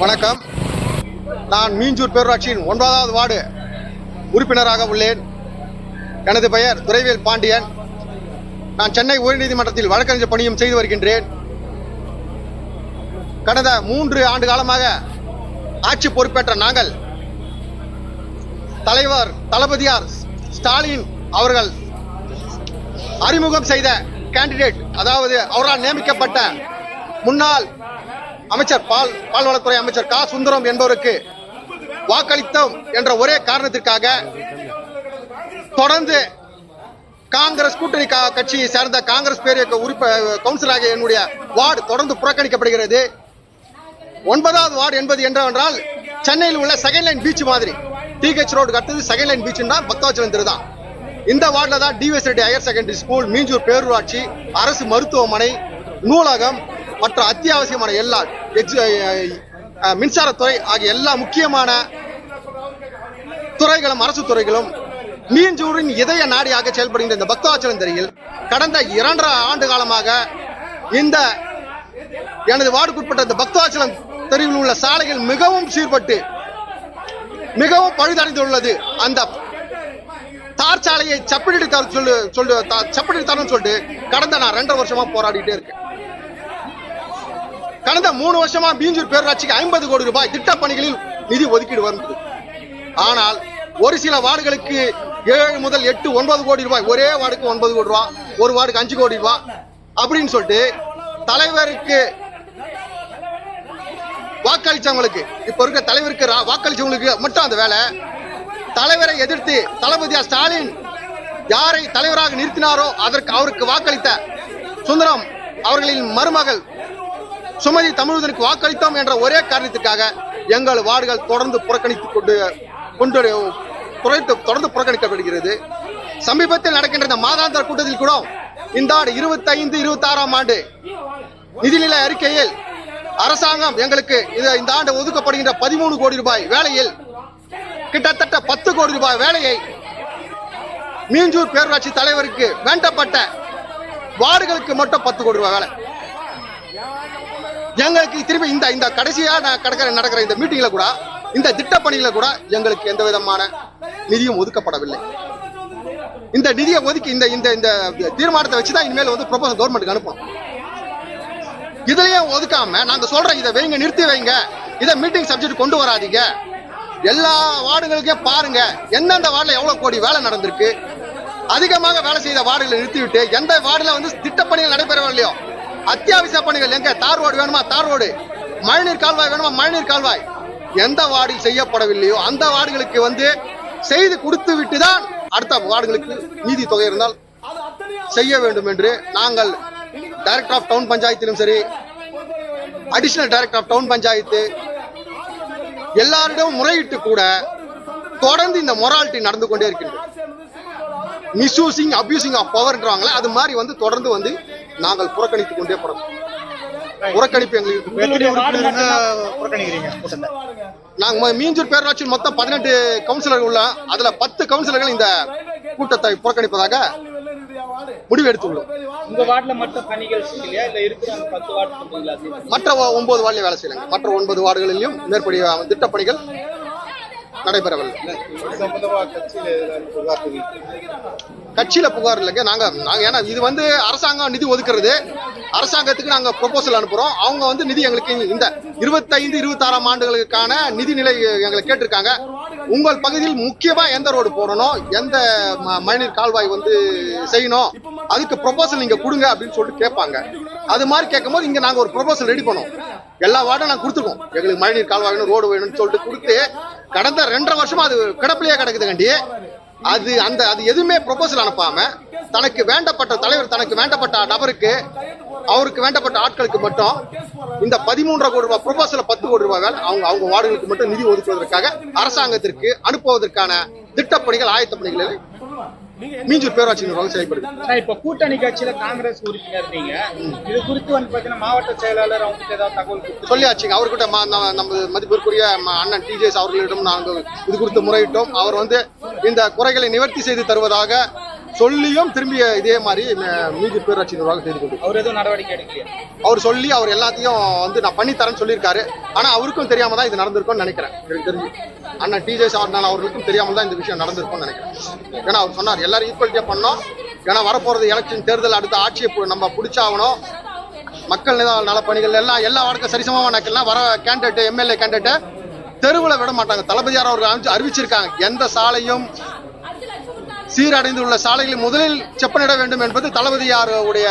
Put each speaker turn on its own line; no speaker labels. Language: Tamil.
வணக்கம். நான் மீஞ்சூர் பேரூராட்சியின் ஒன்பதாவது வார்டு உறுப்பினராக உள்ளேன். எனது பெயர் துரைவேல் பாண்டியன். நான் சென்னை உயர்நீதிமன்றத்தில் வழக்கறிஞர் பணியும் செய்து வருகின்றேன். கடந்த மூன்று ஆண்டு காலமாக ஆட்சி பொறுப்பேற்ற நாங்கள் தலைவர் தளபதியார் ஸ்டாலின் அவர்கள் அறிமுகம் செய்த கேண்டிடேட் அதாவது அவரால் நியமிக்கப்பட்ட முன்னாள் அமைச்சர் பால் பால்வளத்துறை அமைச்சர் கா. சுந்தரம் என்பவருக்கு வாக்களித்தோம் என்ற ஒரே காரணத்திற்காக தொடர்ந்து காங்கிரஸ் கூட்டணி கா- கட்சியை சேர்ந்த காங்கிரஸ் பேரியக்க உறுப்ப கவுன்சிலராக என்னுடைய வார்டு தொடர்ந்து புறக்கணிக்கப்படுகிறது. ஒன்பதாவது வார்டு என்பது என்னவென்றால் சென்னையில் உள்ள செகண்ட் லைன் பீச் மாதிரி. டிஹெச் ரோடு அடுத்தது செகண்ட் லைன் பீச்சுன்னா பக்தவச்சலம் திரு தான். இந்த வார்டில் தான் TVS Reddy higher secondary school Minjur பேரூராட்சி அரசு மருத்துவமனை நூலகம் மற்ற அத்தியாவசியமான எல்லா மின்சாரத்துறை ஆகிய எல்லா முக்கியமான துறைகளும் அரசு துறைகளும் மீஞ்சூரின் இதய நாடியாக செயல்படுகின்ற இந்த பக்தவாச்சலம் தெருவில் கடந்த இரண்டரை ஆண்டு காலமாக இந்த எனது வார்டுக்குட்பட்ட இந்த பக்தவாச்சலம் தெருவில் உள்ள சாலைகள் மிகவும் சீர்பட்டு மிகவும் பழுதடைந்துள்ளது. அந்த தார் சாலையை சப்பிட்டு தர சொல்லு சொல்லு த- தரணும்னு சொல்லிட்டு கடந்த நான் ரெண்டரை வருஷமா போராடிட்டே இருக்கேன். கடந்த மூணு வருஷமா பீஞ்சூர் பேரூராட்சிக்கு ஐம்பது கோடி ரூபாய் திட்ட பணிகளில் நிதி ஒதுக்கீடு வந்தது. ஆனால் ஒரு சில வார்டுகளுக்கு ஏழு முதல் எட்டு ஒன்பது கோடி ரூபாய் ஒரே வார்டுக்கு ஒன்பது கோடி ரூபாய் ஒரு வார்டுக்கு அஞ்சு கோடி ரூபாய் அப்படின்னு சொல்லிட்டு தலைவருக்கு வாக்களிச்சவங்களுக்கு இப்ப இருக்க தலைவருக்கு வாக்களிச்சவங்களுக்கு மட்டும் அந்த வேலை. தலைவரை எதிர்த்து தளபதியா ஸ்டாலின் யாரை தலைவராக நிறுத்தினாரோ அதற்கு அவருக்கு வாக்களித்த சுந்தரம் அவர்களின் மருமகள் சுமதி தமிழகத்திற்கு வாக்களித்தோம் என்ற ஒரே காரணத்திற்காக எங்கள் வார்டுகள் தொடர்ந்து புறக்கணித்துக் கொண்டு கொண்டு குறைத்து தொடர்ந்து புறக்கணிக்கப்படுகிறது. சமீபத்தில் நடக்கின்ற இந்த மாதாந்திர கூட்டத்தில் கூட இந்த ஆண்டு இருபத்தைந்து இருபத்தி ஆறாம் ஆண்டு நிதிநிலை அறிக்கையில் அரசாங்கம் எங்களுக்கு இது- இந்த ஆண்டு ஒதுக்கப்படுகின்ற பதிமூணு கோடி ரூபாய் வேலையில் கிட்டத்தட்ட பத்து கோடி ரூபாய் வேலையை மீஞ்சூர் பேரூராட்சி தலைவருக்கு வேண்டப்பட்ட வார்டுகளுக்கு மட்டும் பத்து கோடி ரூபாய் வேலை. எங்களுக்கு திரும்பி இந்த இந்த கடைசியா நான் கடற்கரை நடக்கிற இந்த மீட்டிங்ல கூட இந்த திட்டப்பணியில கூட எங்களுக்கு எந்த விதமான நிதியும் ஒதுக்கப்படவில்லை. இந்த நிதியை ஒதுக்கி இந்த இந்த இந்த தீர்மானத்தை வச்சு தான் இனிமேல் வந்து ப்ரொபோசல் கவர்மெண்ட்டுக்கு அனுப்பணும். இதுலயும் ஒதுக்காம நாங்க சொல்றோம் இதை வைங்க நிறுத்தி வைங்க இதை மீட்டிங் சப்ஜெக்ட் கொண்டு வராதீங்க. எல்லா வார்டுகளுக்கும் பாருங்க எந்தெந்த வார்டில் எவ்வளவு கோடி வேலை நடந்திருக்கு அதிகமாக வேலை செய்த வார்டுகளை நிறுத்திவிட்டு எந்த வார்டில் வந்து திட்டப்பணிகள் நடைபெறவில்லையோ அத்தியாவசிய பணிகள் எங்க? தார் ரோடு வேணுமா? தார் ரோடு. மழைநீர் கால்வாய் வேணுமா? மழைநீர் கால்வாய். எந்த வார்டில் செய்யப்படவில்லையோ அந்த வார்டுகளுக்கு வந்து செய்து கொடுத்து விட்டு தான் அடுத்த வார்டுகளுக்கு நீதி தொகை இருந்தால் செய்ய வேண்டும் என்று நாங்கள் டைரக்டர் ஆஃப் டவுன் பஞ்சாயத்திலும் சரி additional director of town panchayat எல்லாரிடமும் முறையிட்டு கூட தொடர்ந்து இந்த மொராலிட்டி நடந்து கொண்டே இருக்கின்றது. மிஸ்யூசிங் அபியூசிங் ஆஃப் பவர்ன்றாங்களே அது மாதிரி வந்து தொடர்ந்து வந்து நாங்கள் புறக்கணித்துக் கொண்டே போறோம். புறக்கணிப்பு எங்களுக்கு நாங்க மீஞ்சூர் பேரூராட்சியில் மொத்தம் பதினெட்டு கவுன்சிலர்கள் உள்ள அதுல பத்து கவுன்சிலர்கள் இந்த கூட்டத்தை புறக்கணிப்பதாக முடிவு எடுத்துள்ளோம்.
உங்க வார்டுல மட்டும் பணிகள்?
மற்ற ஒன்பது வார்டில் வேலை செய்யலாங்க மற்ற ஒன்பது வார்டுகளிலும் மேற்படி திட்டப்பணிகள் நடைபெறவில்லை. கட்சியில புகார் இல்லைங்க. நாங்க நாங்க ஏன்னா இது வந்து அரசாங்கம் நிதி ஒதுக்குறது. அரசாங்கத்துக்கு நாங்க ப்ரொபோசல் அனுப்புறோம். அவங்க வந்து நிதி எங்களுக்கு இந்த இருபத்தைந்து இருபத்தாறாம் ஆண்டுகளுக்கான நிதி நிலை எங்களை கேட்டிருக்காங்க. உங்கள் பகுதியில் முக்கியமா எந்த ரோடு போடணும்? எந்த ம- மழைநீர் கால்வாய் வந்து செய்யணும்? அதுக்கு ப்ரொபோசல் நீங்க கொடுங்க அப்படின்னு சொல்லிட்டு கேட்பாங்க. அது மாதிரி கேட்கும்போது இங்க நாங்க ஒரு ப்ரொபோசல் ரெடி பண்ணோம். எல்லா வார்டும் நாங்க கொடுத்துருக்கோம். எங்களுக்கு மழைநீர் கால்வாய் வேணும் ரோடு வேணும்னு சொல்லிட்டு கொடுத்து கடந்த ரெண்டரை வருஷமா அது கிடப்பிலேயே கிடக்குது கண்டி. அது அந்த அது எதுவுமே ப்ரொபோசல் அனுப்பாம தனக்கு வேண்டப்பட்ட தலைவர் தனக்கு வேண்டப்பட்ட நபருக்கு அவருக்கு வேண்டப்பட்ட ஆட்களுக்கு மட்டும் இந்த பதிமூன்றரை கோடி ரூபாய் ப்ரொபோசல பத்து கோடி ரூபாய் வேலை அவங்க அவங்க வார்டுகளுக்கு மட்டும் நிதி ஒதுக்குவதற்காக அரசாங்கத்திற்கு அனுப்புவதற்கான திட்டப்பணிகள் ஆயத்த பணிகளில் மீஞ்சூர் பேராட்சி நிர்வாகம் செயல்படுது
இப்ப கூட்டணி கட்சியில காங்கிரஸ் உறுப்பினர் நீங்க. இது குறித்து வந்து பாத்தீங்கன்னா மாவட்ட செயலாளர் அவங்களுக்கு ஏதாவது தகவல்
சொல்லியாச்சுங்க. அவர்கிட்ட நம்ம- மதிப்பிற்குரிய அண்ணன் டிஜேஸ் அவர்களிடம் நாங்கள் இது குறித்து முறையிட்டோம். அவர் வந்து இந்த குறைகளை நிவர்த்தி செய்து தருவதாக சொல்லியும் திரும்பி இதே மாதிரி மீதி பேராட்சி நிர்வாகம் செய்து கொண்டு.
அவர் எதுவும் நடவடிக்கை எடுக்கலையா?
அவர் சொல்லி அவர் எல்லாத்தையும் வந்து நான் பண்ணி தரேன்னு சொல்லியிருக்காரு. ஆனா அவருக்கும் தெரியாம தான் இது நடந்திருக்கும்னு நினைக்கிறேன். எனக்கு தெரிஞ்சு. அண்ணன் டிஜே சார்னால அவர்களுக்கும் தெரியாம தான் இந்த விஷயம் நடந்திருக்கும்னு நினைக்கிறேன். ஏன்னா அவர் சொன்னார் எல்லாரும் ஈக்குவலிட்டியா பண்ணோம். ஏன்னா வரப்போறது எலெக்ஷன் தேர்தல் அடுத்த ஆட்சியை நம்ம பிடிச்சாகணும். மக்கள் நல நலப்பணிகள் எல்லாம் எல்லா வார்டுக்கும் சரிசமமா நடக்கலாம் வர கேண்டிடேட் எம்எல்ஏ கேண்டிடேட் தெருவில் விட மாட்டாங்க. தளபதியார் அவர்கள் அறிவிச்சு- அறிவிச்சிருக்காங்க. எந்த சாலையும் சீரடைந்துள்ள சாலைகளை முதலில் செப்பனிட வேண்டும் என்பது தளபதியாருடைய